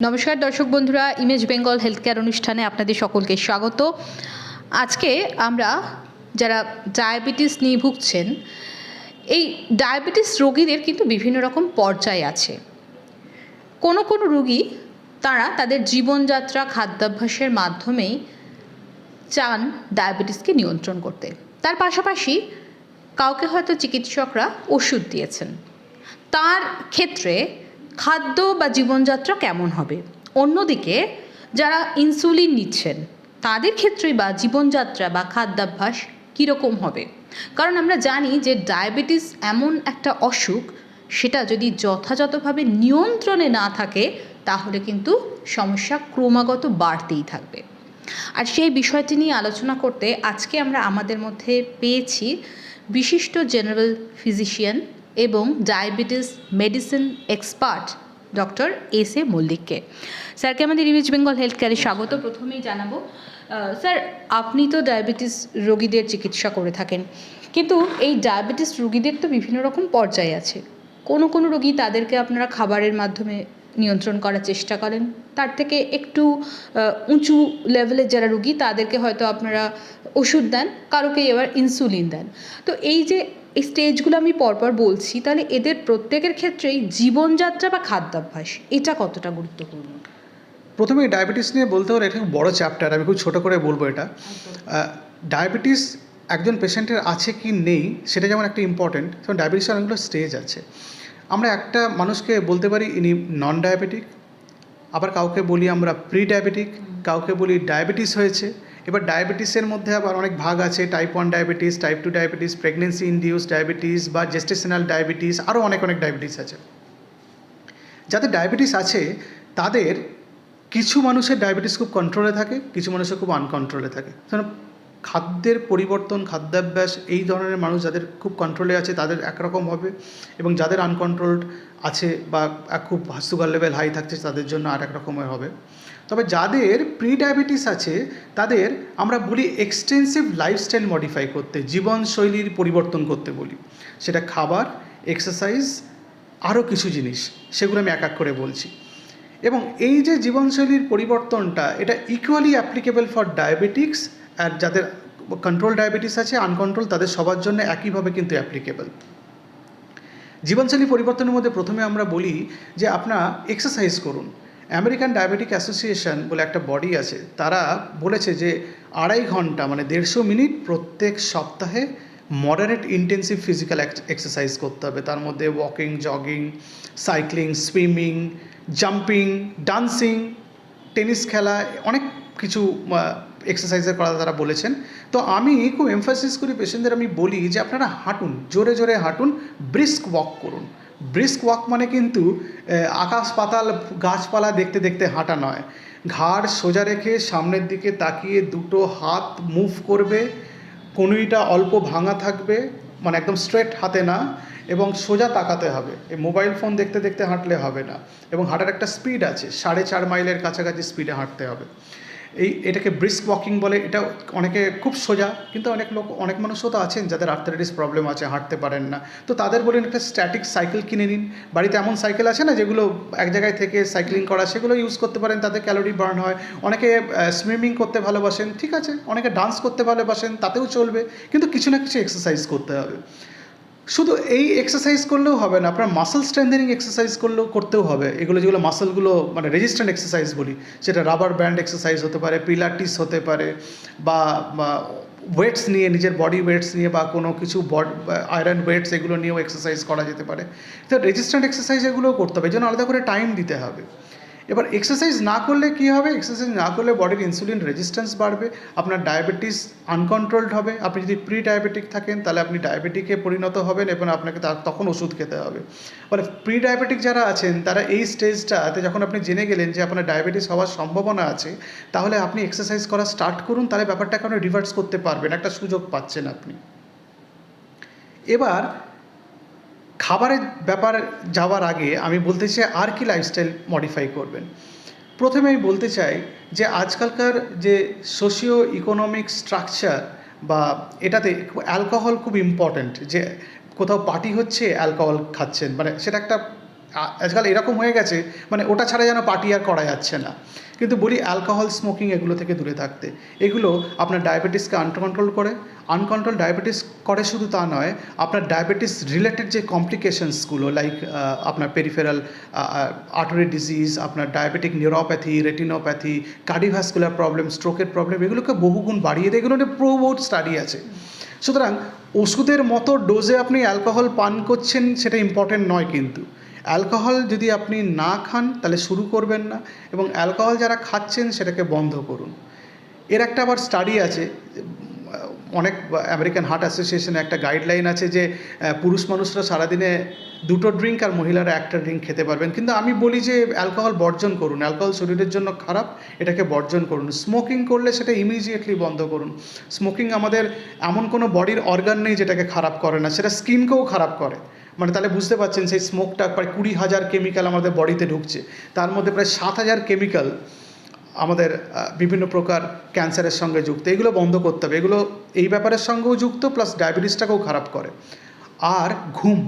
নমস্কার দর্শক বন্ধুরা ইমেজ বেঙ্গল হেলথ কেয়ার অনুষ্ঠানে আপনাদের সকলকে স্বাগত। আজকে আমরা যারা ডায়াবেটিস নিয়ে ভুগছেন, এই ডায়াবেটিস রোগীদের কিন্তু বিভিন্ন রকম পর্যায় আছে। কোনো কোনো রোগী তারা তাদের জীবনযাত্রা, খাদ্যাভ্যাসের মাধ্যমেই চান ডায়াবেটিসকে নিয়ন্ত্রণ করতে। তার পাশাপাশি কাউকে হয়তো চিকিৎসকরা ওষুধ দিয়েছেন। তার ক্ষেত্রে খাদ্য বা জীবনযাত্রা কেমন হবে? অন্যদিকে, যারা ইনসুলিন নিচ্ছেন, তাদের ক্ষেত্রেই বা জীবনযাত্রা বা খাদ্যাভ্যাস কীরকম হবে? কারণ আমরা জানি যে ডায়াবেটিস এমন একটা অসুখ, সেটা যদি যথাযথভাবে নিয়ন্ত্রণে না থাকে, তাহলে কিন্তু সমস্যা ক্রমাগত বাড়তেই থাকবে। আর সেই বিষয়টি নিয়ে আলোচনা করতে আজকে আমরা আমাদের মধ্যে পেয়েছি বিশিষ্ট জেনারেল ফিজিশিয়ান এবং diabetes medicine expert doctor S A মল্লিককে। স্যারকে আমাদের ইমেজ বেঙ্গল হেলথ কেয়ারে স্বাগত। প্রথমেই জানাব স্যার আপনি তো ডায়াবেটিস রোগীদের চিকিৎসা করে থাকেন কিন্তু এই ডায়াবেটিস রোগীদের তো বিভিন্ন রকম পর্যায় আছে। কোনো কোনো রোগী তাদেরকে আপনারা খাবারের মাধ্যমে নিয়ন্ত্রণ করার চেষ্টা করেন। তার থেকে একটু উঁচু লেভেলের যারা রুগী তাদেরকে হয়তো আপনারা ওষুধ দেন কারোকে এবার ইনসুলিন দেন। তো এই যে এই স্টেজগুলো আমি পরপর বলছি তাহলে এদের প্রত্যেকের ক্ষেত্রেই জীবনযাত্রা বা খাদ্যাভ্যাস এটা কতটা গুরুত্বপূর্ণ? প্রথমে ডায়াবেটিস নিয়ে বলতে হলে এটা খুব বড় চ্যাপ্টার আমি খুব ছোট করে বলব এটা। ডায়াবেটিস একজন পেশেন্টের আছে কি নেই সেটা যেমন একটা ইম্পর্টেন্ট যেমন ডায়াবেটিসের অনেকগুলো স্টেজ আছে। আমরা একটা মানুষকে বলতে পারি ইনি নন ডায়াবেটিক আবার কাউকে বলি আমরা প্রি ডায়াবেটিক কাউকে বলি ডায়াবেটিস হয়েছে এবার ডায়াবেটিসের মধ্যে আবার অনেক ভাগ আছে type one diabetes type two diabetes pregnancy induced diabetes বা জেস্টেশনাল ডায়াবেটিস আরও অনেক অনেক ডায়াবেটিস আছে। যাদের ডায়াবেটিস আছে, তাদের কিছু মানুষের ডায়াবেটিস খুব কন্ট্রোলে থাকে, কিছু মানুষের খুব আনকন্ট্রোলে থাকে। খাদ্যের পরিবর্তন, খাদ্যাভ্যাস, এই ধরনের মানুষ যাদের খুব কন্ট্রোলে আছে, তাদের একরকম হবে এবং যাদের আনকন্ট্রোলড আছে বা খুব সুগার লেভেল হাই থাকছে, তাদের জন্য আর এক রকমের হবে। তবে যাদের প্রি ডায়াবেটিস আছে, তাদের আমরা বলি এক্সটেন্সিভ লাইফস্টাইল মডিফাই করতে, জীবনশৈলীর পরিবর্তন করতে বলি। সেটা খাবার এক্সারসাইজ আরও কিছু জিনিস, সেগুলো আমি এক এক করে বলছি। এবং এই যে জীবনশৈলীর পরিবর্তনটা, এটা ইকুয়ালি অ্যাপ্লিকেবল ফর ডায়াবেটিক্স আর যাদের কন্ট্রোল ডায়াবেটিস আছে আনকন্ট্রোল তাদের সবার জন্য একইভাবে কিন্তু অ্যাপ্লিকেবল জীবনশৈলী পরিবর্তনের মধ্যে প্রথমে আমরা বলি যে, আপনার এক্সারসাইজ করুন। আমেরিকান ডায়াবেটিক অ্যাসোসিয়েশন বলে একটা বডি আছে, তারা বলেছে যে আড়াই ঘণ্টা মানে দেড়শো মিনিট প্রত্যেক সপ্তাহে মডারেট ইন্টেন্সিভ ফিজিক্যাল এক্সারসাইজ করতে হবে। তার মধ্যে walking jogging cycling swimming jumping dancing tennis খেলা, অনেক কিছু এক্সারসাইজের কথা তারা বলেছেন। তো আমি খুব এমফাসিস করি পেশেন্টদের আমি বলি যে আপনারা হাঁটুন, জোরে জোরে হাঁটুন ব্রিস্ক ওয়াক করুন। ব্রিস্ক ওয়াক মানে কিন্তু আকাশ পাতাল গাছপালা দেখতে দেখতে হাঁটা নয়। ঘাড় সোজা রেখে সামনের দিকে তাকিয়ে দুটো হাত মুভ করবে, কনুইটা অল্প ভাঙা থাকবে মানে একদম স্ট্রেট হাতে না, এবং সোজা তাকাতে হবে। এই মোবাইল ফোন দেখতে দেখতে হাঁটলে হবে না, এবং হাঁটার একটা স্পিড আছে, সাড়ে চার মাইলের কাছাকাছি স্পিডে হাঁটতে হবে। এটাকে ব্রিস্ক ওয়াকিং বলে, এটা অনেকে খুব সোজা, কিন্তু অনেক লোক, অনেক মানুষও তো আছেন যাদের আর্থারাইটিস প্রবলেম আছে, হাঁটতে পারেন না। তো তাদের বলেন, একটা স্ট্যাটিক সাইকেল কিনে নিন। বাড়িতে এমন সাইকেল আছে না, যেগুলো এক জায়গায় থেকে সাইক্লিং করা, সেগুলো ইউজ করতে পারেন, তাতে ক্যালোরি বার্ন হয়। অনেকে সুইমিং করতে ভালোবাসেন, ঠিক আছে? অনেকে ডান্স করতে ভালোবাসেন, তাতেও চলবে। কিন্তু কিছু না কিছু এক্সারসাইজ করতে হবে। শুধু এই এক্সারসাইজ করলেও হবে না, আপনার মাসল স্ট্রেন্থেনিং এক্সারসাইজ করলেও করতেও হবে। এগুলো যেগুলো মাসেলগুলো মানে রেজিস্ট্যান্ট এক্সারসাইজ বলি, সেটা রাবার ব্যান্ড এক্সারসাইজ হতে পারে পিলাটিস হতে পারে, বা ওয়েটস নিয়ে, নিজের বডি ওয়েটস নিয়ে, বা কোনো কিছু বড আয়রন ওয়েটস এগুলো নিয়েও এক্সারসাইজ করা যেতে পারে। তো রেজিস্ট্যান্ট এক্সারসাইজ এগুলোও করতে হবে জন্য আলাদা করে টাইম দিতে হবে। এবার এক্সারসাইজ না করলে কী হবে? এক্সারসাইজ না করলে বডির ইনসুলিন রেজিস্ট্যান্স বাড়বে, আপনার ডায়াবেটিস আনকন্ট্রোলড হবে। আপনি যদি প্রি ডায়াবেটিক থাকেন, তাহলে আপনি ডায়াবেটিকে পরিণত হবেন এবং আপনাকে তখন ওষুধ খেতে হবে। মানে প্রি ডায়াবেটিক যারা আছেন, তারা এই স্টেজটাতে যখন আপনি জেনে গেলেন যে আপনার ডায়াবেটিস হওয়ার সম্ভাবনা আছে, তাহলে আপনি এক্সারসাইজ করা স্টার্ট করুন, তাহলে ব্যাপারটাকে আপনি রিভার্স করতে পারবেন। একটা সুযোগ পাচ্ছেন আপনি। এবার খাবারের ব্যাপার যাওয়ার আগে আমি বলতে চাই আর কি লাইফস্টাইল মডিফাই করবেন। প্রথমে আমি বলতে চাই যে আজকালকার যে সোশিও ইকোনমিক স্ট্রাকচার বা এটাতে অ্যালকোহল খুব ইম্পর্ট্যান্ট যে কোথাও পার্টি হচ্ছে অ্যালকোহল খাচ্ছেন। মানে সেটা একটা আজকাল এরকম হয়ে গেছে মানে ওটা ছাড়া যেন পার্টি আর করা যাচ্ছে না। কিন্তু বলি অ্যালকোহল স্মোকিং এগুলো থেকে দূরে থাকতে। এগুলো আপনার ডায়াবেটিসকে আনকন্ট্রোল করে। আনকন্ট্রোল ডায়াবেটিস করে শুধু তা নয়, আপনার ডায়াবেটিস রিলেটেড যে কমপ্লিকেশনসগুলো লাইক আপনার পেরিফেরাল আর্টারি ডিজিজ আপনার diabetic neuropathy retinopathy cardiovascular problem স্ট্রোকের প্রবলেম এগুলোকে বহুগুণ বাড়িয়ে দেয়। এগুলো নিয়ে প্রো স্টাডি আছে। সুতরাং ওষুধের মতো ডোজে আপনি অ্যালকোহল পান করছেন, সেটা ইম্পর্টেন্ট নয় কিন্তু। অ্যালকোহল যদি আপনি না খান, তাহলে শুরু করবেন না এবং অ্যালকোহল যারা খাচ্ছেন সেটাকে বন্ধ করুন। এর একটা আবার স্টাডি আছে, অনেক আমেরিকান হার্ট অ্যাসোসিয়েশনে একটা গাইডলাইন আছে যে পুরুষ মানুষরা সারাদিনে দুটো ড্রিঙ্ক আর মহিলারা একটা ড্রিঙ্ক খেতে পারবেন। কিন্তু আমি বলি যে, অ্যালকোহল বর্জন করুন। অ্যালকোহল শরীরের জন্য খারাপ, এটাকে বর্জন করুন। স্মোকিং করলে সেটা ইমিডিয়েটলি বন্ধ করুন। স্মোকিং আমাদের এমন কোনো বডির অর্গান নেই যেটাকে খারাপ করে না, সেটা স্কিনকেও খারাপ করে। মানে তাহলে বুঝতে পারছেন সেই স্মোকটা প্রায় কুড়ি হাজার কেমিক্যাল আমাদের বডিতে ঢুকছে। তার মধ্যে প্রায় সাত হাজার কেমিক্যাল আমাদের বিভিন্ন প্রকার ক্যান্সারের সঙ্গে যুক্ত। এগুলো বন্ধ করতে হবে। এগুলো এই ব্যাপারের সঙ্গেও যুক্ত প্লাস ডায়াবেটিসটাকেও খারাপ করে। আর ঘুম।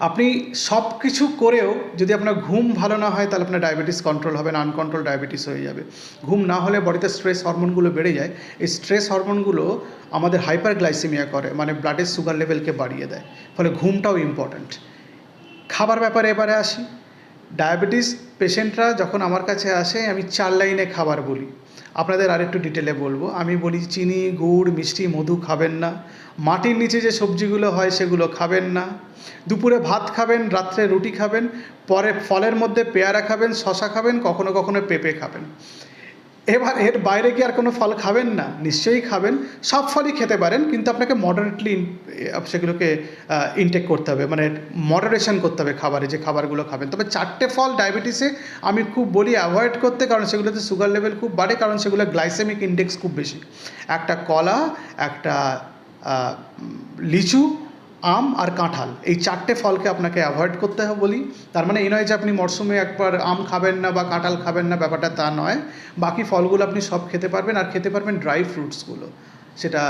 আপনি সব কিছু করেও যদি আপনার ঘুম ভালো না হয়, তাহলে আপনার ডায়াবেটিস কন্ট্রোল হবে না আনকন্ট্রোল ডায়াবেটিস হয়ে যাবে। ঘুম না হলে বডিতে স্ট্রেস হরমোনগুলো বেড়ে যায়। এই স্ট্রেস হরমোনগুলো আমাদের হাইপার গ্লাইসেমিয়া করে মানে ব্লাডের সুগার লেভেলকে বাড়িয়ে দেয়। ফলে ঘুমটাও ইম্পর্ট্যান্ট খাবার ব্যাপারে এবারে আসি। ডায়াবেটিস পেশেন্টরা যখন আমার কাছে আসে, আমি চার লাইনে খাবার বলি। আপনাদের আর একটু ডিটেলে বলব। আমি বলি চিনি, গুড়, মিষ্টি, মধু খাবেন না। মাটির নিচে যে সবজিগুলো হয় সেগুলো খাবেন না। দুপুরে ভাত খাবেন, রাত্রে রুটি খাবেন, পরে ফলের মধ্যে পেয়ারা খাবেন শশা খাবেন, কখনো কখনো পেঁপে খাবেন। এবার এর বাইরে কি আর কোনো ফল খাবেন না। নিশ্চয়ই খাবেন। সব ফলই খেতে পারেন, কিন্তু আপনাকে মডারেটলি সেগুলোকে ইনটেক করতে হবে। মানে মডারেশন করতে হবে খাবারে, যে খাবারগুলো খাবেন। তবে চারটে ফল ডায়াবেটিসে আমি খুব বলি অ্যাভয়েড করতে, কারণ সেগুলোতে সুগার লেভেল খুব বাড়ে, কারণ সেগুলো গ্লাইসেমিক ইন্ডেক্স খুব বেশি। একটা কলা, একটা লিচু আম আর কাঁঠাল। এই চারটে ফলকে আপনাকে অ্যাভয়েড করতে হবে বলি। তার মানে এই নয় যে আপনি মরশুমে একবার আম খাবেন না বা কাঁঠাল খাবেন না, ব্যাপারটা তা নয়। বাকি ফলগুলো আপনি সব খেতে পারবেন আর খেতে পারবেন ড্রাই ফ্রুটসগুলো সেটা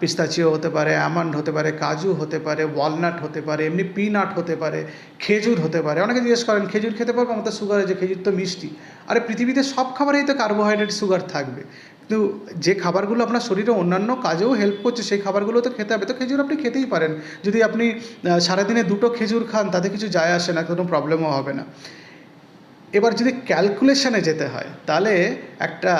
পিস্তাচিও হতে পারে অ্যামান্ড হতে পারে, কাজু হতে পারে ওয়ালনাট হতে পারে, এমনি পিনাট হতে পারে, খেজুর হতে পারে। অনেকে জিজ্ঞেস করেন, খেজুর খেতে পারব? আমাদের সুগার আছে খেজুর তো মিষ্টি। আরে পৃথিবীতে সব খাবারেই তো কার্বোহাইড্রেট সুগার থাকবে। কিন্তু যে খাবারগুলো আপনার শরীরে অন্যান্য কাজেও হেল্প করছে, সেই খাবারগুলো তো খেতে হবে। তো খেজুর আপনি খেতেই পারেন। যদি আপনি সারাদিনে দুটো খেজুর খান, তাতে কিছু যায় আসে না, কোনো প্রবলেমও হবে না। এবার যদি ক্যালকুলেশনে যেতে হয়, তাহলে একটা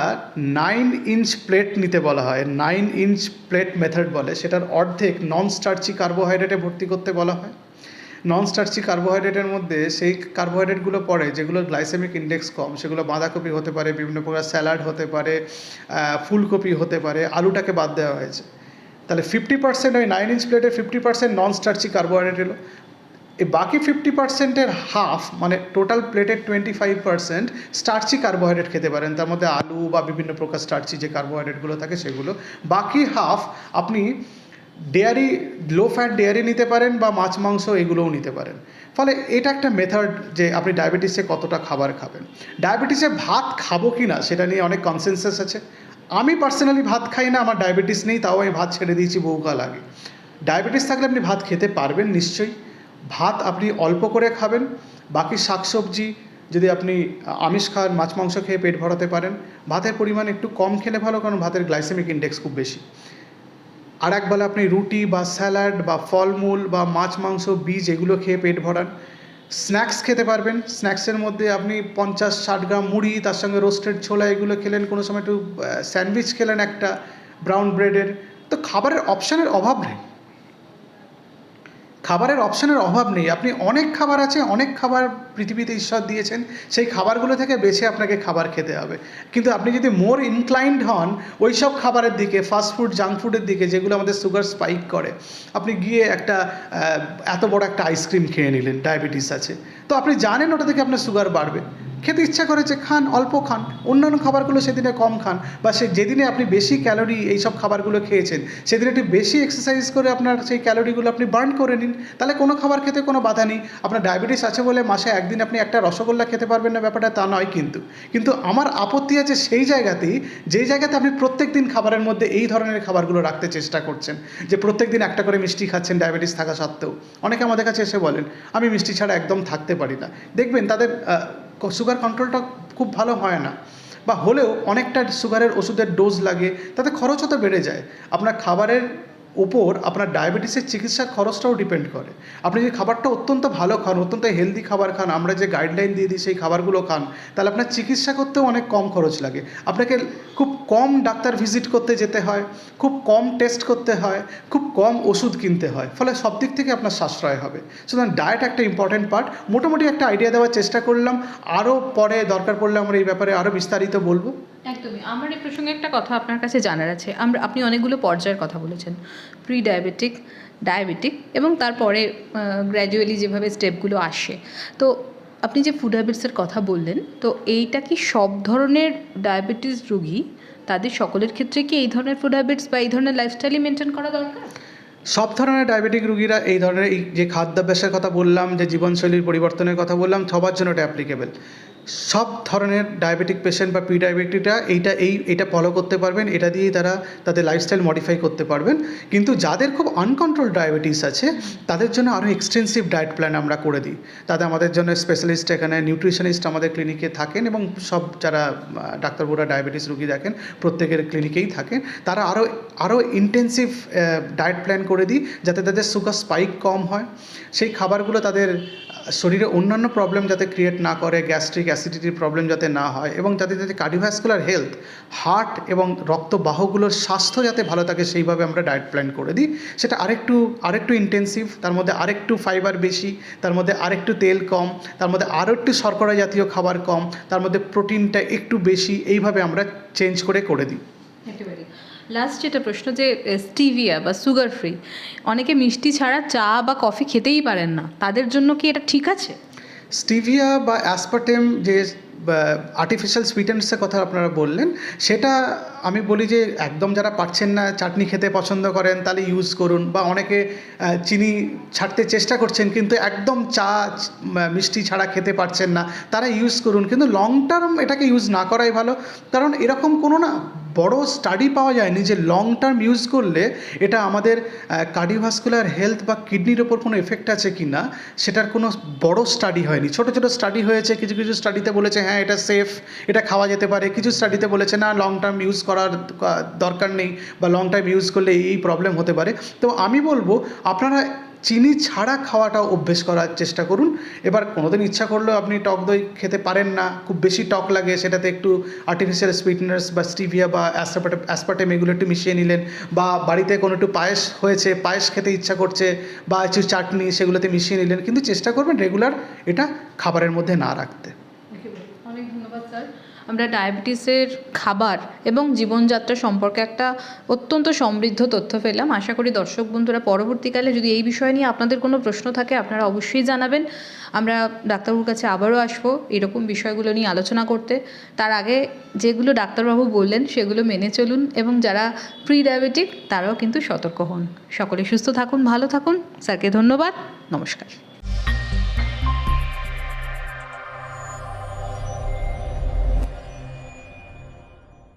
নাইন ইঞ্চ প্লেট নিতে বলা হয়। নাইন ইঞ্চ প্লেট মেথড বলে, সেটার অর্ধেক নন স্টার্চি কার্বোহাইড্রেটে ভর্তি করতে বলা হয়। নন স্টার্চি কার্বোহাইড্রেটের মধ্যে সেই কার্বোহাইড্রেটগুলো পড়ে, যেগুলো গ্লাইসেমিক ইন্ডেক্স কম, সেগুলো বাঁধাকপি হতে পারে, বিভিন্ন প্রকার স্যালাড হতে পারে ফুলকপি হতে পারে, আলুটাকে বাদ দেওয়া হয়েছে। তাহলে ফিফটি পার্সেন্ট ওই নাইন ইঞ্চ প্লেটে fifty percent non starchy carbohydrate এলো। এই বাকি ফিফটি পার্সেন্টের হাফ মানে টোটাল প্লেটের twenty five percent starchy carbohydrate খেতে পারেন। তার মধ্যে আলু বা বিভিন্ন প্রকার স্টার্চি যে কার্বোহাইড্রেটগুলো থাকে সেগুলো। বাকি হাফ আপনি ডেয়ারি লো ফ্যাট ডেয়ারি নিতে পারেন বা মাছ, মাংস এগুলোও নিতে পারেন। ফলে এটা একটা মেথড যে আপনি ডায়াবেটিসে কতটা খাবার খাবেন। ডায়াবেটিসে ভাত খাব কি না সেটা নিয়ে অনেক কনসেনসাস আছে। আমি পার্সোনালি ভাত খাই না, আমার ডায়াবেটিস নেই, তাও আমি ভাত ছেড়ে দিয়েছি বহুকাল আগে। ডায়াবেটিস থাকলে আপনি ভাত খেতে পারবেন নিশ্চয়ই। ভাত আপনি অল্প করে খাবেন, বাকি শাকসবজি যদি আপনি আমিষ খান, মাছ, মাংস খেয়ে পেট ভরাতে পারেন, ভাতের পরিমাণ একটু কম খেলে ভালো, কারণ ভাতের গ্লাইসেমিক ইন্ডেক্স খুব বেশি। আর এক বেলা আপনি রুটি বা স্যালাড বা ফলমূল বা মাছ, মাংস, বীজ এগুলো খেয়ে পেট ভরান। স্ন্যাক্স খেতে পারবেন। স্ন্যাক্সের মধ্যে আপনি পঞ্চাশ, ষাট গ্রাম মুড়ি, তার সঙ্গে রোস্টেড ছোলা এগুলো খেলেন। কোনো সময় একটু স্যান্ডউইচ খেলেন একটা ব্রাউন ব্রেডের। তো খাবারের অপশানের অভাব নেই। খাবারের অপশানের অভাব নেই। আপনি অনেক খাবার আছে, অনেক খাবার পৃথিবীতে ঈশ্বর দিয়েছেন, সেই খাবারগুলো থেকে বেছে আপনাকে খাবার খেতে হবে। কিন্তু আপনি যদি মোর ইনক্লাইন্ড হন ওই সব খাবারের দিকে ফাস্টফুড জাঙ্ক ফুডের দিকে, যেগুলো আমাদের সুগার স্পাইক করে, আপনি গিয়ে একটা এত বড় একটা আইসক্রিম খেয়ে নিলেন ডায়াবেটিস আছে। তো আপনি জানেন ওটা থেকে আপনার সুগার বাড়বে। খেতে ইচ্ছা করেছে খান, অল্প খান, অন্যান্য খাবারগুলো সেদিনে কম খান বা সে যেদিনে আপনি বেশি ক্যালোরি এই সব খাবারগুলো খেয়েছেন, সেদিনে একটু বেশি এক্সারসাইজ করে আপনার সেই ক্যালোরিগুলো আপনি বার্ন করে নিন। তাহলে কোনো খাবার খেতে কোনো বাধা নেই। আপনার ডায়াবেটিস আছে বলে মাসে একদিন আপনি একটা রসগোল্লা খেতে পারবেন না, ব্যাপারটা তা নয় কিন্তু। কিন্তু আমার আপত্তি আছে সেই জায়গাতেই, যেই জায়গাতে আপনি প্রত্যেক দিন খাবারের মধ্যে এই ধরনের খাবারগুলো রাখতে চেষ্টা করছেন। যে প্রত্যেক দিন একটা করে মিষ্টি খাচ্ছেন ডায়াবেটিস থাকা সত্ত্বেও। অনেকে আমাদের কাছে এসে বলেন, আমি মিষ্টি ছাড়া একদম থাকতে পারি না। দেখবেন তাদের সুগার কন্ট্রোলটা খুব ভালো হয় না। বা হলেও অনেকটা সুগারের ওষুধের ডোজ লাগে, তাতে খরচও তো বেড়ে যায়। আপনার খাবারের উপর আপনার ডায়াবেটিসের চিকিৎসার খরচটাও ডিপেন্ড করে। আপনি যদি খাবারটা অত্যন্ত ভালো খান, অত্যন্ত হেলদি খাবার খান, আমরা যে গাইডলাইন দিয়ে দিই সেই খাবারগুলো খান, তাহলে আপনার চিকিৎসা করতেও অনেক কম খরচ লাগে। আপনাকে খুব কম ডাক্তার ভিজিট করতে যেতে হয়, খুব কম টেস্ট করতে হয়, খুব কম ওষুধ কিনতে হয়, ফলে সব দিক থেকে আপনার সাশ্রয় হবে। সুতরাং ডায়েট একটা ইম্পর্টেন্ট পার্ট মোটামুটি একটা আইডিয়া দেওয়ার চেষ্টা করলাম, আরও পরে দরকার পড়লে আমরা এই ব্যাপারে আরও বিস্তারিত বলব। একদমই। আমার এই প্রসঙ্গে একটা কথা আপনার কাছে জানার আছে। আমরা, আপনি অনেকগুলো পর্যায়ের কথা বলেছেন। প্রি ডায়াবেটিক ডায়াবেটিক এবং তারপরে গ্র্যাজুয়ালি যেভাবে স্টেপগুলো আসে। তো আপনি যে ফুড হ্যাবিটসের কথা বললেন, তো এইটা কি সব ধরনের ডায়াবেটিস রোগী তাদের সকলের ক্ষেত্রে কি এই ধরনের ফুড হ্যাবিটস বা এই ধরনের লাইফস্টাইলই মেনটেন করা দরকার? সব ধরনের ডায়াবেটিক রুগীরা এই ধরনের এই যে খাদ্যাভ্যাসের কথা বললাম, যে জীবনশৈলীর পরিবর্তনের কথা বললাম, সবার জন্য এটা অ্যাপ্লিকেবল সব ধরনের ডায়াবেটিক পেশেন্ট বা প্রি ডায়াবেটিকটা এইটা এই এটা ফলো করতে পারবেন। এটা দিয়েই তারা তাদের লাইফস্টাইল মডিফাই করতে পারবেন। কিন্তু যাদের খুব আনকন্ট্রোল ডায়াবেটিস আছে, তাদের জন্য আরও এক্সটেন্সিভ ডায়েট প্ল্যান আমরা করে দিই। তাদের আমাদের জন্য স্পেশালিস্ট এখানে নিউট্রিশনিস্ট আমাদের ক্লিনিকে থাকেন এবং সব যারা ডাক্তারবাবুরা ডায়াবেটিস রুগী দেখেন, প্রত্যেকের ক্লিনিকেই থাকেন। তারা আরও আরও ইন্টেন্সিভ ডায়েট প্ল্যান করে দিই যাতে তাদের সুগার স্পাইক কম হয়। সেই খাবারগুলো তাদের শরীরে অন্যান্য প্রবলেম যাতে ক্রিয়েট না করে গ্যাস্ট্রিক অ্যাসিডিটির প্রবলেম যাতে না হয় এবং যাতে যাতে কার্ডিওভ্যাসকুলার হেলথ হার্ট এবং রক্তবাহগুলোর স্বাস্থ্য যাতে ভালো থাকে, সেইভাবে আমরা ডায়েট প্ল্যান করে দিই। সেটা আরেকটু আরেকটু ইন্টেন্সিভ তার মধ্যে আরেকটু ফাইবার বেশি, তার মধ্যে আরেকটু তেল কম, তার মধ্যে আরও একটু শর্করা জাতীয় খাবার কম, তার মধ্যে প্রোটিনটা একটু বেশি, এইভাবে আমরা চেঞ্জ করে করে দিই। লাস্ট যেটা প্রশ্ন যে স্টিভিয়া বা সুগার ফ্রি অনেকে মিষ্টি ছাড়া চা বা কফি খেতেই পারেন না। তাদের জন্য কি এটা ঠিক আছে? স্টিভিয়া বা অ্যাসপার্টেম যে আর্টিফিশিয়াল সুইটেন্সের কথা আপনারা বললেন, সেটা আমি বলি যে একদম যারা পারছেন না, চাটনি খেতে পছন্দ করেন, তাহলে ইউজ করুন বা অনেকে চিনি ছাড়তে চেষ্টা করছেন, কিন্তু একদম চা মিষ্টি ছাড়া খেতে পারছেন না, তারা ইউজ করুন। কিন্তু লং টার্ম এটাকে ইউজ না করাই ভালো, কারণ এরকম কোনো না বড় স্টাডি পাওয়া যায়নি যে লং টার্ম ইউজ করলে এটা আমাদের কার্ডিওভাস্কুলার হেলথ বা কিডনির ওপর কোনো এফেক্ট আছে কি না সেটার কোনো বড় স্টাডি হয়নি। ছোট ছোট স্টাডি হয়েছে, কিছু কিছু স্টাডিতে বলেছে হ্যাঁ এটা সেফ এটা খাওয়া যেতে পারে। কিছু স্টাডিতে বলেছে, না লং টার্ম ইউজ করার দরকার নেই বা লং টাইম ইউজ করলে এই প্রবলেম হতে পারে। তো আমি বলব, আপনারা চিনি ছাড়া খাওয়াটা অভ্যেস করার চেষ্টা করুন। এবার কোনোদিন ইচ্ছা করলেও আপনি টক দই খেতে পারেন না। খুব বেশি টক লাগে, সেটাতে একটু আর্টিফিশিয়াল সুইটনার্স বা স্টিভিয়া বা অ্যাসপার্টেম অ্যাসপার্টেম এগুলো একটু মিশিয়ে নিলেন বা বাড়িতে কোনো একটু পায়েস হয়েছে, পায়েস খেতে ইচ্ছা করছে বা কিছু চাটনি সেগুলোতে মিশিয়ে নিলেন। কিন্তু চেষ্টা করবেন রেগুলার এটা খাবারের মধ্যে না রাখতে। আমরা ডায়াবেটিসের খাবার এবং জীবনযাত্রা সম্পর্কে একটা অত্যন্ত সমৃদ্ধ তথ্য পেলাম। আশা করি দর্শক বন্ধুরা পরবর্তীকালে যদি এই বিষয় নিয়ে আপনাদের কোনো প্রশ্ন থাকে, আপনারা অবশ্যই জানাবেন। আমরা ডাক্তারবাবুর কাছে আবারও আসব এরকম বিষয়গুলো নিয়ে আলোচনা করতে। তার আগে যেগুলো ডাক্তারবাবু বললেন সেগুলো মেনে চলুন এবং যারা প্রি ডায়াবেটিক তারাও কিন্তু সতর্ক হন। সকলে সুস্থ থাকুন, ভালো থাকুন। স্যারকে ধন্যবাদ। নমস্কার।